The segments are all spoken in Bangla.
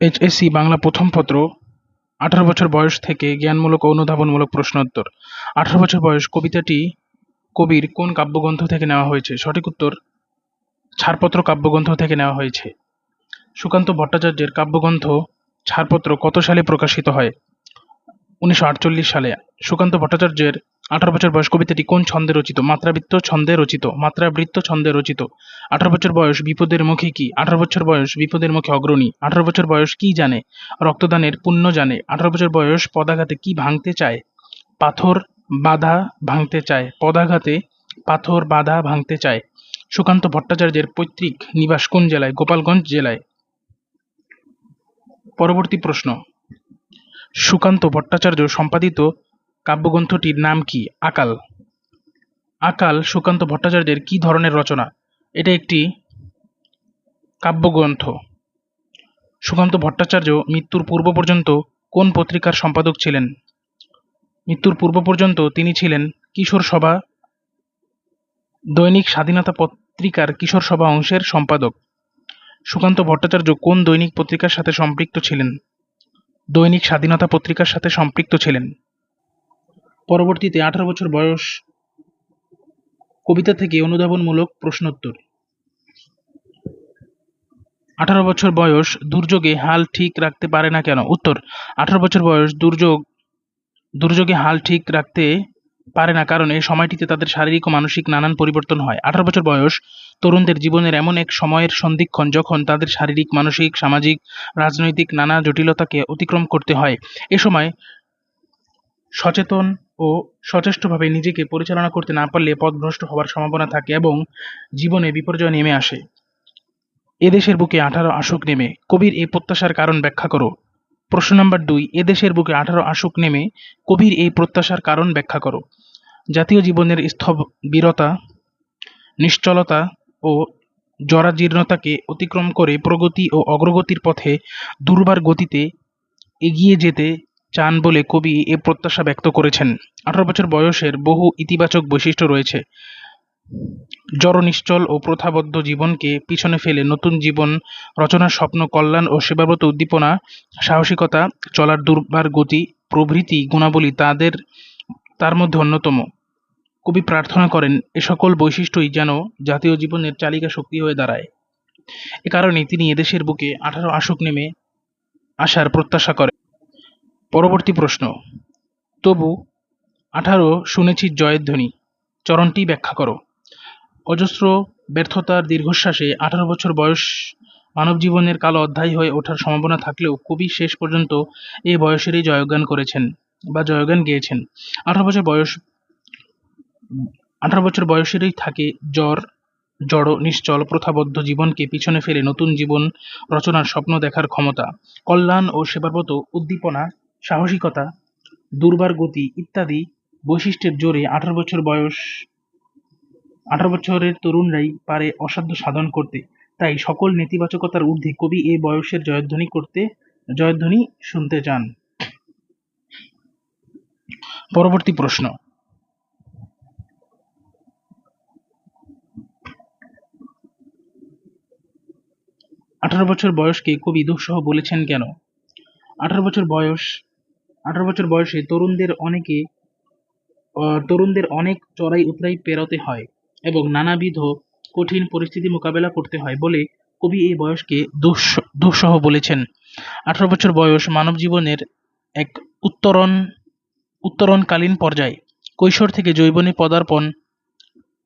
এইচএসসি বাংলা প্রথম পত্র, আঠারো বছর বয়স থেকে জ্ঞানমূলক ও অনুধাবনমূলক প্রশ্নোত্তর। আঠারো বছর বয়স কবিতাটি, কবির কোন কাব্যগ্রন্থ থেকে নেওয়া হয়েছে? সঠিক উত্তর, ছাড়পত্র কাব্যগ্রন্থ থেকে নেওয়া হয়েছে। সুকান্ত ভট্টাচার্যের কাব্যগ্রন্থ, ছাড়পত্র কত সালে প্রকাশিত হয়? উনিশশো আটচল্লিশ সালে। সুকান্ত ভট্টাচার্যের আঠারো বছর বয়স কবিতাটি কোন ছন্দে রচিত? মাত্রাবৃত্ত ছন্দে রচিত। মাত্রাবৃত্ত ছন্দে রচিত। আঠারো বছর বয়স বিপদের মুখে কি? আঠারো বছর বয়স বিপদের মুখে অগ্রণী। আঠারো বছর বয়স কি জানে? রক্তদানের পুণ্য জানে। আঠারো বছর বয়স পদাঘাতে কি ভাঙতে চায়? পাথর বাধা ভাঙতে চায়। পদাঘাতে পাথর বাধা ভাঙতে চায়। সুকান্ত ভট্টাচার্যের পৈতৃক নিবাস কোন জেলায়? গোপালগঞ্জ জেলায়। পরবর্তী প্রশ্ন। সুকান্ত ভট্টাচার্য সম্পাদিত কাব্যগ্রন্থটির নাম কি? আকাল। আকাল সুকান্ত ভট্টাচার্যের কি ধরনের রচনা? এটা একটি কাব্যগ্রন্থ। সুকান্ত ভট্টাচার্য মৃত্যুর পূর্ব পর্যন্ত কোন পত্রিকার সম্পাদক ছিলেন? মৃত্যুর পূর্ব পর্যন্ত তিনি ছিলেন কিশোর সভা, দৈনিক স্বাধীনতা পত্রিকার কিশোর সভা অংশের সম্পাদক। সুকান্ত ভট্টাচার্য কোন দৈনিক পত্রিকার সাথে সম্পৃক্ত ছিলেন? দৈনিক স্বাধীনতা পত্রিকার সাথে সম্পৃক্ত ছিলেন। পরবর্তীতে আঠারো বছর বয়স কবিতা থেকে অনুধাবনমূলক প্রশ্নোত্তর। আঠারো বছর বয়স দুর্যোগে হাল ঠিক রাখতে পারে না কেন? উত্তর, আঠারো বছর বয়স দুর্যোগ, দুর্যোগে হাল ঠিক রাখতে পারে না কারণ এই সময়টিতে তাদের শারীরিক ও মানসিক নানান পরিবর্তন হয়। আঠারো বছর বয়স তরুণদের জীবনের এমন এক সময়ের সন্ধিক্ষণ যখন তাদের শারীরিক, মানসিক, সামাজিক, রাজনৈতিক নানা জটিলতাকে অতিক্রম করতে হয়। এ সময় সচেতন ও সচেষ্টভাবে নিজেকে পরিচালনা করতে না পারলে পথভ্রষ্ট হওয়ার সম্ভাবনা থাকে এবং জীবনে বিপর্যয় নেমে আসে। এদেশের বুকে আঠারো আসুক নেমে। কবির এই প্রত্যাশার কারণ ব্যাখ্যা করো। প্রশ্ন নাম্বার দুই, এদেশের বুকে আঠারো আসুক নেমে, কবির এই প্রত্যাশার কারণ ব্যাখ্যা করো। জাতীয় জীবনের স্থবিরতা, নিশ্চলতা ও জরাজীর্ণতাকে অতিক্রম করে প্রগতি ও অগ্রগতির পথে দুর্বার গতিতে এগিয়ে যেতে চান বলে কবি এ প্রত্যাশা ব্যক্ত করেছেন। আঠারো বছর বয়সের বহু ইতিবাচক বৈশিষ্ট্য রয়েছে। জড়নিশ্চল ও প্রথাবদ্ধ জীবনকে পিছনে ফেলে নতুন জীবন, রচনার স্বপ্ন, কল্যাণ ও সেবাব্রত উদ্দীপনা, সাহসিকতা, চলার দুর্বার গতি, প্রভৃতি গুণাবলী তাদের, তার মধ্যে অন্যতম। কবি প্রার্থনা করেন, এ সকল বৈশিষ্ট্যই যেন জাতীয় জীবনের চালিকা শক্তি হয়ে দাঁড়ায়। এ কারণে তিনি এদেশের বুকে আঠারো আসুক নেমে আসার প্রত্যাশা করেন। পরবর্তী প্রশ্ন। তবু, আঠারো শুনেছি জয়ের ধ্বনি। চরণটি ব্যাখ্যা করো। অজস্র ব্যর্থতার দীর্ঘশ্বাসে আঠারো বছর বয়স মানব জীবনের কালো অধ্যায় হয়ে ওঠার সম্ভাবনা থাকলেও কবি শেষ পর্যন্ত এই বয়সেরই জয়গান করেছেন বা জয়গান গেয়েছেন। আঠারো বছর বয়স, আঠারো বছর বয়সেরই থাকে জ্বর, জড়, নিশ্চল, প্রথাবদ্ধ জীবনকে পিছনে ফেলে নতুন জীবন রচনার স্বপ্ন দেখার ক্ষমতা। কল্যাণ ও সেবাব্রত উদ্দীপনা সাহসিকতা, দুর্বার গতি ইত্যাদি বৈশিষ্ট্যের জোরে আঠারো বছর বয়স, আঠারো বছরের তরুণরাই পারে অসাধ্য সাধন করতে। তাই সকল নেতিবাচকতার ঊর্ধ্বে কবি এ বয়সের জয়ধ্বনি করতে, জয়ধ্বনি শুনতে চান। পরবর্তী প্রশ্ন। আঠারো বছর বয়সকে কবি দুঃসহ বলেছেন কেন? আঠারো বছর বয়স আঠারো বছর বয়সে তরুণদের অনেকে তরুণদের অনেক চড়াই উতরাই পেরোতে হয় এবং নানাবিধ কঠিন পরিস্থিতি মোকাবেলা করতে হয় বলে কবি এই বয়সকে দুঃস- দুঃসহ বলেছেন। আঠারো বছর বয়স মানব জীবনের এক উত্তরণ, উত্তরণকালীন পর্যায়। কৈশোর থেকে যৌবনে পদার্পণ,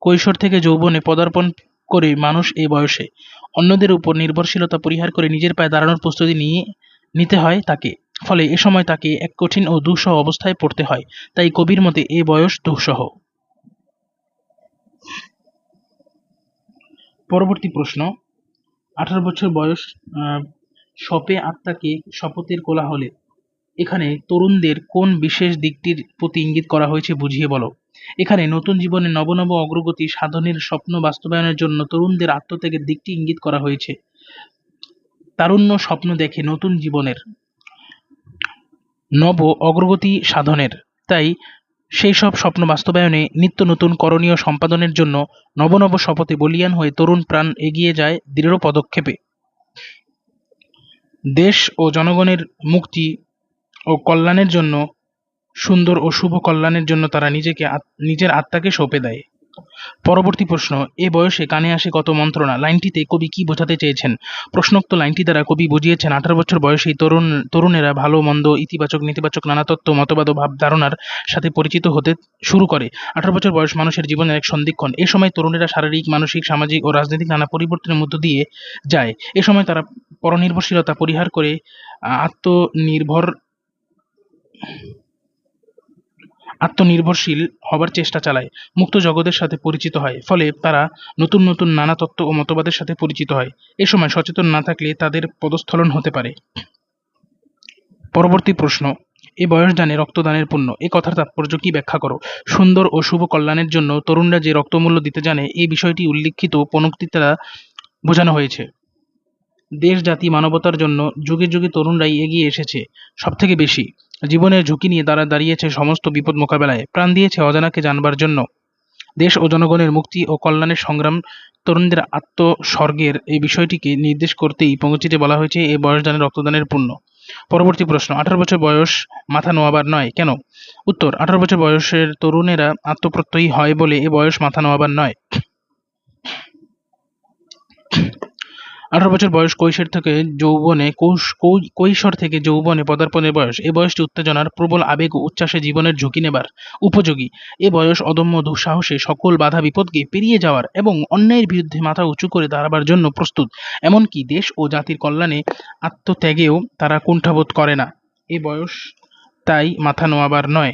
কৈশোর থেকে যৌবনে পদার্পণ করে মানুষ এই বয়সে। অন্যদের উপর নির্ভরশীলতা পরিহার করে নিজের পায়ে দাঁড়ানোর প্রস্তুতি নিয়ে, নিতে হয় তাকে। ফলে এ সময় তাকে এক কঠিন ও দুঃসহ অবস্থায় পড়তে হয়। তাই কবির মতে এ বয়স দুঃসহ। পরবর্তী প্রশ্ন। আঠারো বছর বয়স শপে আত্মাকে শপথের কোলাহলে। এখানে তরুণদের কোন বিশেষ দিকটির প্রতি ইঙ্গিত করা হয়েছে বুঝিয়ে বলো। এখানে নতুন জীবনে নব নব অগ্রগতি সাধনের স্বপ্ন বাস্তবায়নের জন্য তরুণদের আত্মত্যাগের দিকটি ইঙ্গিত করা হয়েছে। তারুণ্য স্বপ্ন দেখে নতুন জীবনের নব অগ্রগতি সাধনের। তাই সেই সব স্বপ্ন বাস্তবায়নে নিত্য নতুন করণীয় সম্পাদনের জন্য নব নব শপথে বলিয়ান হয়ে তরুণ প্রাণ এগিয়ে যায় দৃঢ় পদক্ষেপে। দেশ ও জনগণের মুক্তি ও কল্যাণের জন্য, সুন্দর ও শুভ কল্যাণের জন্য তারা নিজেকে নিজের আত্মাকে সঁপে দেয়। পরবর্তী প্রশ্ন, এ বয়সে কানে আসে কত মন্ত্রণা? লাইনটিতে কবি কি বোঝাতে চেয়েছেন? প্রশ্নোক্ত লাইনটি দ্বারা কবি বুঝিয়েছেন, আঠারো বছর বয়সী তরুণ, তরুণেরা ভালো, মন্দ, ইতিবাচক, নেতিবাচক, নানা তত্ত্ব, মতবাদ ও ভাব ধারণার সাথে পরিচিত হতে শুরু করে। আঠারো বছর বয়স মানুষের জীবনের এক সন্ধিক্ষণ। এ সময় তরুণেরা শারীরিক, মানসিক, সামাজিক ও রাজনৈতিক নানা পরিবর্তনের মধ্য দিয়ে যায়। এ সময় তারা পরনির্ভরশীলতা পরিহার করে আত্মনির্ভর আত্মনির্ভরশীল হবার চেষ্টা চালায়, মুক্ত জগতের সাথে পরিচিত হয়, ফলে তারা নতুন নতুন নানা তত্ত্ব ও মতবাদের সাথে পরিচিত হয়। এ সময় সচেতন না থাকলে তাদের পদস্থলন হতে পারে। পরবর্তী প্রশ্ন, এ বয়স জানে রক্তদানের পুণ্য। এ কথার তাৎপর্য কি ব্যাখ্যা করো? সুন্দর ও শুভ কল্যাণের জন্য তরুণরা যে রক্তমূল্য দিতে জানে, এই বিষয়টি উল্লিখিত পনোক্তি দ্বারা বোঝানো হয়েছে। দেশ জাতি মানবতার জন্য যুগে যুগে তরুণরাই এগিয়ে এসেছে, সবথেকে বেশি। জীবনের ঝুঁকি নিয়ে তারা দাঁড়িয়েছে সমস্ত বিপদ মোকাবেলায়। প্রাণ দিয়েছে অজানাকে জানবার জন্য। দেশ ও জনগণের মুক্তি ও কল্যাণের সংগ্রাম তরুণদের আত্মস্বর্গের এই বিষয়টিকে নির্দেশ করতেই পঙ্গচিতে বলা হয়েছে, এ বয়স দানে রক্তদানের পুণ্য। পরবর্তী প্রশ্ন, আঠারো বছর বয়স মাথা নোয়াবার নয়, কেন? উত্তর, আঠারো বছর বয়সের তরুণেরা আত্মপ্রত্যয়ী হয় বলে এ বয়স মাথা নোয়াবার নয়। আঠারো বছর বয়স কৈশোর থেকে যৌবনে কৈশোর থেকে যৌবনে পদার্পণের বয়স। এ বয়সটি উত্তেজনার, প্রবল আবেগ ও উচ্ছ্বাসে জীবনের ঝুঁকি নেবার উপযোগী। এ বয়স অদম্য দুঃসাহসে সকল বাধা বিপদকে পেরিয়ে যাওয়ার এবং অন্যায়ের বিরুদ্ধে মাথা উঁচু করে দাঁড়াবার জন্য প্রস্তুত। এমনকি দেশ ও জাতির কল্যাণে আত্মত্যাগেও তারা কুণ্ঠাবোধ করে না। এ বয়স তাই মাথা নোয়াবার নয়।